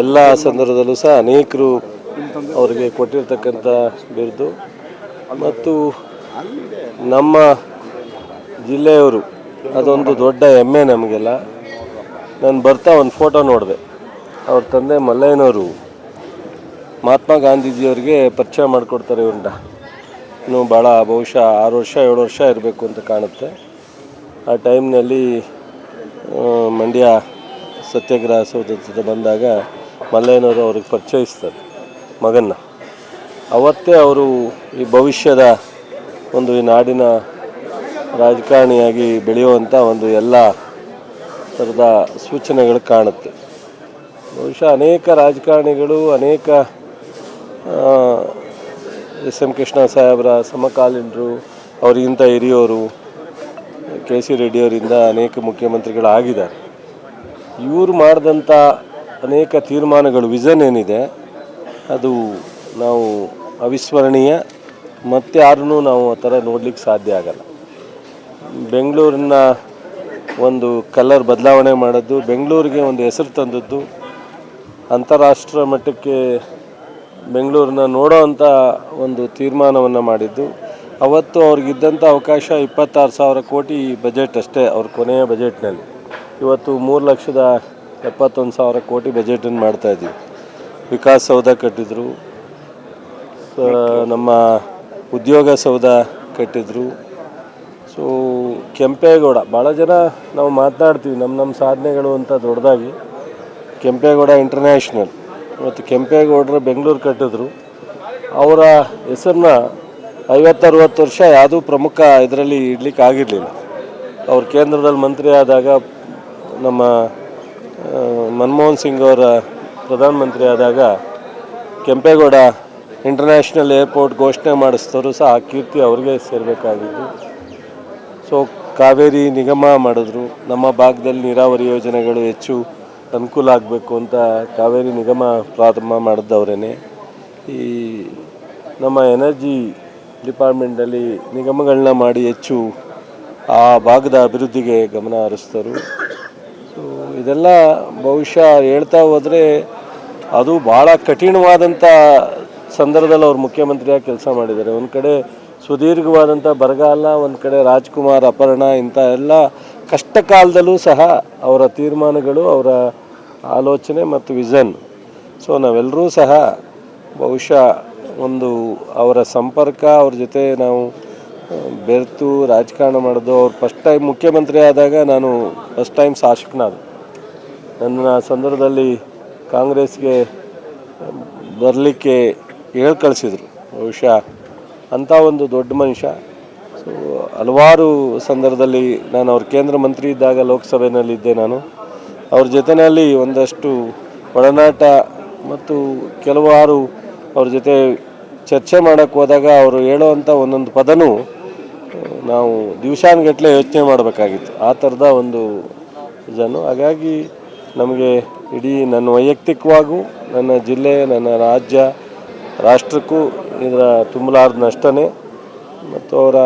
ಎಲ್ಲ ಸಂದರ್ಭದಲ್ಲೂ ಸಹ ಅನೇಕರು ಅವರಿಗೆ ಕೊಟ್ಟಿರ್ತಕ್ಕಂಥ ಬಿರುದು. ಮತ್ತು ನಮ್ಮ ಜಿಲ್ಲೆಯವರು, ಅದೊಂದು ದೊಡ್ಡ ಹೆಮ್ಮೆ ನಮಗೆಲ್ಲ. ನಾನು ಬರ್ತಾ ಒಂದು ಫೋಟೋ ನೋಡಿದೆ. ಅವ್ರ ತಂದೆ ಮಲ್ಲಯ್ಯನವರು ಮಹಾತ್ಮ ಗಾಂಧೀಜಿಯವರಿಗೆ ಪರಿಚಯ ಮಾಡಿಕೊಡ್ತಾರೆ ಇವ್ರನ್ನ. ಇನ್ನು ಭಾಳ ಬಹುಶಃ ಆರು ವರ್ಷ, ಏಳು ವರ್ಷ ಇರಬೇಕು ಅಂತ ಕಾಣುತ್ತೆ. ಆ ಟೈಮ್ನಲ್ಲಿ ಮಂಡ್ಯ ಸತ್ಯಾಗ್ರಹ ಸೌಧ ಬಂದಾಗ ಮಲ್ಲಯ್ಯನವರು ಅವ್ರಿಗೆ ಪರಿಚಯಿಸ್ತಾರೆ ಮಗನ್ನ. ಅವತ್ತೇ ಅವರು ಈ ಭವಿಷ್ಯದ ಒಂದು ಈ ನಾಡಿನ ರಾಜಕಾರಣಿಯಾಗಿ ಬೆಳೆಯುವಂಥ ಒಂದು ಎಲ್ಲ ಥರದ ಸೂಚನೆಗಳು ಕಾಣುತ್ತೆ. ಬಹುಶಃ ಅನೇಕ ರಾಜಕಾರಣಿಗಳು, ಅನೇಕ ಎಸ್ ಎಂ ಕೃಷ್ಣ ಸಾಹೇಬರ, ಸಮಕಾಲೀನರು, ಅವರಿಗಿಂತ ಹಿರಿಯವರು, ಕೆ ಸಿ ರೆಡ್ಡಿಯವರಿಂದ ಅನೇಕ ಮುಖ್ಯಮಂತ್ರಿಗಳಾಗಿದ್ದಾರೆ. ಇವರು ಮಾಡಿದಂಥ ಅನೇಕ ತೀರ್ಮಾನಗಳು, ವಿಷನ್ ಏನಿದೆ, ಅದು ನಾವು ಅವಿಸ್ಮರಣೀಯ, ಮತ್ತೆ ಯಾರೂ ನಾವು ಆ ಥರ ನೋಡಲಿಕ್ಕೆ ಸಾಧ್ಯ ಆಗಲ್ಲ. ಬೆಂಗಳೂರಿನ ಒಂದು ಕಲರ್ ಬದಲಾವಣೆ ಮಾಡೋದು, ಬೆಂಗಳೂರಿಗೆ ಒಂದು ಹೆಸರು ತಂದದ್ದು, ಅಂತಾರಾಷ್ಟ್ರ ಮಟ್ಟಕ್ಕೆ ಬೆಂಗಳೂರನ್ನ ನೋಡೋ ಅಂಥ ಒಂದು ತೀರ್ಮಾನವನ್ನು ಮಾಡಿದ್ದು. ಅವತ್ತು ಅವ್ರಿಗಿದ್ದಂಥ ಅವಕಾಶ ಇಪ್ಪತ್ತಾರು ಸಾವಿರ ಕೋಟಿ ಬಜೆಟ್ ಅಷ್ಟೇ, ಅವ್ರ ಕೊನೆಯ ಬಜೆಟ್ನಲ್ಲಿ. ಇವತ್ತು ಮೂರು ಲಕ್ಷದ ಎಪ್ಪತ್ತೊಂದು ಸಾವಿರ ಕೋಟಿ ಬಜೆಟನ್ನು ಮಾಡ್ತಾಯಿದ್ದೀವಿ ವಿಕಾಸ್ ಸೌಧ ಕಟ್ಟಿದ್ರು. ನಮ್ಮ ಉದ್ಯೋಗ ಸೌಧ ಕಟ್ಟಿದ್ರು. ಸೊ ಕೆಂಪೇಗೌಡ ಭಾಳ ಜನ ನಾವು ಮಾತನಾಡ್ತೀವಿ, ನಮ್ಮ ನಮ್ಮ ಸಾಧನೆಗಳು ಅಂತ ದೊಡ್ಡದಾಗಿ. ಕೆಂಪೇಗೌಡ ಇಂಟರ್ನ್ಯಾಷನಲ್ ಮತ್ತು ಕೆಂಪೇಗೌಡರು ಬೆಂಗಳೂರು ಕಟ್ಟಿದ್ರು. ಅವರ ಹೆಸರನ್ನ ಐವತ್ತರವತ್ತು ವರ್ಷ ಯಾವುದೂ ಪ್ರಮುಖ ಇದರಲ್ಲಿ ಇಡ್ಲಿಕ್ಕೆ ಆಗಿರಲಿಲ್ಲ. ಅವ್ರು ಕೇಂದ್ರದಲ್ಲಿ ಮಂತ್ರಿ ಆದಾಗ ನಮ್ಮ ಮನಮೋಹನ್ ಸಿಂಗ್ ಅವರ ಪ್ರಧಾನಮಂತ್ರಿ ಆದಾಗ ಕೆಂಪೇಗೌಡ ಇಂಟರ್ನ್ಯಾಷನಲ್ ಏರ್ಪೋರ್ಟ್ ಘೋಷಣೆ ಮಾಡಿಸಿದವರು ಸಹ ಆ ಕೀರ್ತಿ ಅವ್ರಿಗೆ ಸೇರಬೇಕಾಗಿದ್ದು ಸೊ ಕಾವೇರಿ ನಿಗಮ ಮಾಡಿದ್ರು. ನಮ್ಮ ಭಾಗದಲ್ಲಿ ನೀರಾವರಿ ಯೋಜನೆಗಳು ಹೆಚ್ಚು ಅನುಕೂಲ ಆಗಬೇಕು ಅಂತ ಕಾವೇರಿ ನಿಗಮ ಪ್ರಾರಂಭ ಮಾಡಿದ್ದವರೇ ಈ ನಮ್ಮ ಎನರ್ಜಿ ಡಿಪಾರ್ಟ್ಮೆಂಟಲ್ಲಿ ನಿಗಮಗಳನ್ನ ಮಾಡಿ ಹೆಚ್ಚು ಆ ಭಾಗದ ಅಭಿವೃದ್ಧಿಗೆ ಗಮನ ಹರಿಸಿದರು ಸೊ ಇದೆಲ್ಲ ಬಹುಶಃ ಹೇಳ್ತಾ ಹೋದರೆ ಅದು ಭಾಳ ಕಠಿಣವಾದಂಥ ಸಂದರ್ಭದಲ್ಲಿ ಅವ್ರು ಮುಖ್ಯಮಂತ್ರಿಯಾಗಿ ಕೆಲಸ ಮಾಡಿದ್ದಾರೆ. ಒಂದು ಕಡೆ ಸುದೀರ್ಘವಾದಂಥ ಬರಗಾಲ, ಒಂದು ಕಡೆ ರಾಜ್ಕುಮಾರ್ ಅಪರ್ಣ ಇಂಥ ಎಲ್ಲ ಕಷ್ಟ ಕಾಲದಲ್ಲೂ ಸಹ ಅವರ ತೀರ್ಮಾನಗಳು, ಅವರ ಆಲೋಚನೆ ಮತ್ತು ವಿಷನ್ ಸೊ ನಾವೆಲ್ಲರೂ ಸಹ ಬಹುಶಃ ಒಂದು ಅವರ ಸಂಪರ್ಕ, ಅವ್ರ ಜೊತೆ ನಾವು ಬೆರೆತು ರಾಜಕಾರಣ ಮಾಡೋದು, ಅವ್ರು ಫಸ್ಟ್ ಟೈಮ್ ಮುಖ್ಯಮಂತ್ರಿ ಆದಾಗ ನಾನು ಫಸ್ಟ್ ಟೈಮ್ ಶಾಸಕನಾದ. ನನ್ನ ಸಂದರ್ಭದಲ್ಲಿ ಕಾಂಗ್ರೆಸ್ಗೆ ಬರಲಿಕ್ಕೆ ಹೇಳಿ ಕಳಿಸಿದ್ರು. ಬಹುಶಃ ಅಂಥ ಒಂದು ದೊಡ್ಡ ಮನುಷ್ಯ. ಸೊ ಹಲವಾರು ಸಂದರ್ಭದಲ್ಲಿ ನಾನು ಅವ್ರ ಕೇಂದ್ರ ಮಂತ್ರಿ ಇದ್ದಾಗ ಲೋಕಸಭೆಯಲ್ಲಿದ್ದೆ ನಾನು. ಅವ್ರ ಜೊತೆಯಲ್ಲಿ ಒಂದಷ್ಟು ಒಡನಾಟ ಮತ್ತು ಕೆಲವಾರು ಅವ್ರ ಜೊತೆ ಚರ್ಚೆ ಮಾಡೋಕ್ಕೆ ಹೋದಾಗ ಅವರು ಹೇಳುವಂಥ ಒಂದೊಂದು ಪದನೂ, ನಾವು ದಿವಸಾನ್ಗಟ್ಟಲೆ ಯೋಚನೆ ಮಾಡಬೇಕಾಗಿತ್ತು. ಆ ಥರದ ಒಂದು ಇದನ್ನು. ಹಾಗಾಗಿ ನಮಗೆ ಇಡೀ ನನ್ನ ವೈಯಕ್ತಿಕವಾಗೂ, ನನ್ನ ಜಿಲ್ಲೆ, ನನ್ನ ರಾಜ್ಯ, ರಾಷ್ಟ್ರಕ್ಕೂ ಇದರ ತುಂಬಲಾರ್ದ ನಷ್ಟನೇ. ಮತ್ತು ಅವರ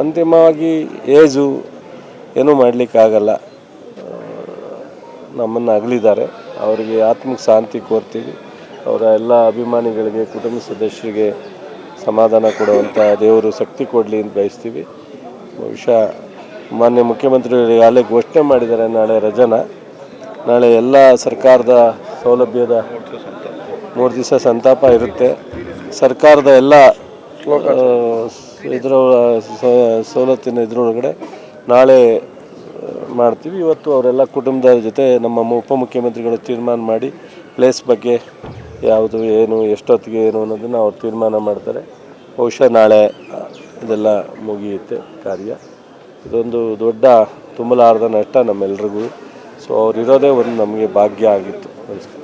ಅಂತಿಮವಾಗಿ ಏಜು ಏನೂ ಮಾಡಲಿಕ್ಕಾಗಲ್ಲ. ನಮ್ಮನ್ನು ಅಗಲಿದ್ದಾರೆ. ಅವರಿಗೆ ಆತ್ಮಕ್ಕೆ ಶಾಂತಿ ಕೋರ್ತೀವಿ. ಅವರ ಎಲ್ಲ ಅಭಿಮಾನಿಗಳಿಗೆ, ಕುಟುಂಬ ಸದಸ್ಯರಿಗೆ ಸಮಾಧಾನ ಕೊಡುವಂಥ ದೇವರು ಶಕ್ತಿ ಕೊಡಲಿ ಅಂತ ಬಯಸ್ತೀವಿ. ಬಹುಶಃ ಮಾನ್ಯ ಮುಖ್ಯಮಂತ್ರಿಗಳು ಈಗಾಗಲೇ ಘೋಷಣೆ ಮಾಡಿದ್ದಾರೆ ನಾಳೆ ರಜನ. ನಾಳೆ ಎಲ್ಲ ಸರ್ಕಾರದ ಸೌಲಭ್ಯದ ಮೂರು ದಿವಸ ಸಂತಾಪ ಇರುತ್ತೆ. ಸರ್ಕಾರದ ಎಲ್ಲ ಇದರ ಸವಲತ್ತಿನ ಇದ್ರೊಳಗಡೆ ನಾಳೆ ಮಾಡ್ತೀವಿ. ಇವತ್ತು ಅವರೆಲ್ಲ ಕುಟುಂಬದ ಜೊತೆ ನಮ್ಮ ಉಪಮುಖ್ಯಮಂತ್ರಿಗಳು ತೀರ್ಮಾನ ಮಾಡಿ ಪ್ಲೇಸ್ ಬಗ್ಗೆ ಯಾವುದು ಏನು, ಎಷ್ಟೊತ್ತಿಗೆ ಏನು ಅನ್ನೋದನ್ನು ಅವ್ರು ತೀರ್ಮಾನ ಮಾಡ್ತಾರೆ. ಬಹುಶಃ ನಾಳೆ ಇದೆಲ್ಲ ಮುಗಿಯುತ್ತೆ ಕಾರ್ಯ. ಇದೊಂದು ದೊಡ್ಡ ತುಂಬಲಾರದ ನಷ್ಟ ನಮ್ಮೆಲ್ರಿಗೂ. ಸೊ ಅವರಿರೋದೇ ಒಂದು ನಮಗೆ ಭಾಗ್ಯ ಆಗಿತ್ತು. ನಮಸ್ಕಾರ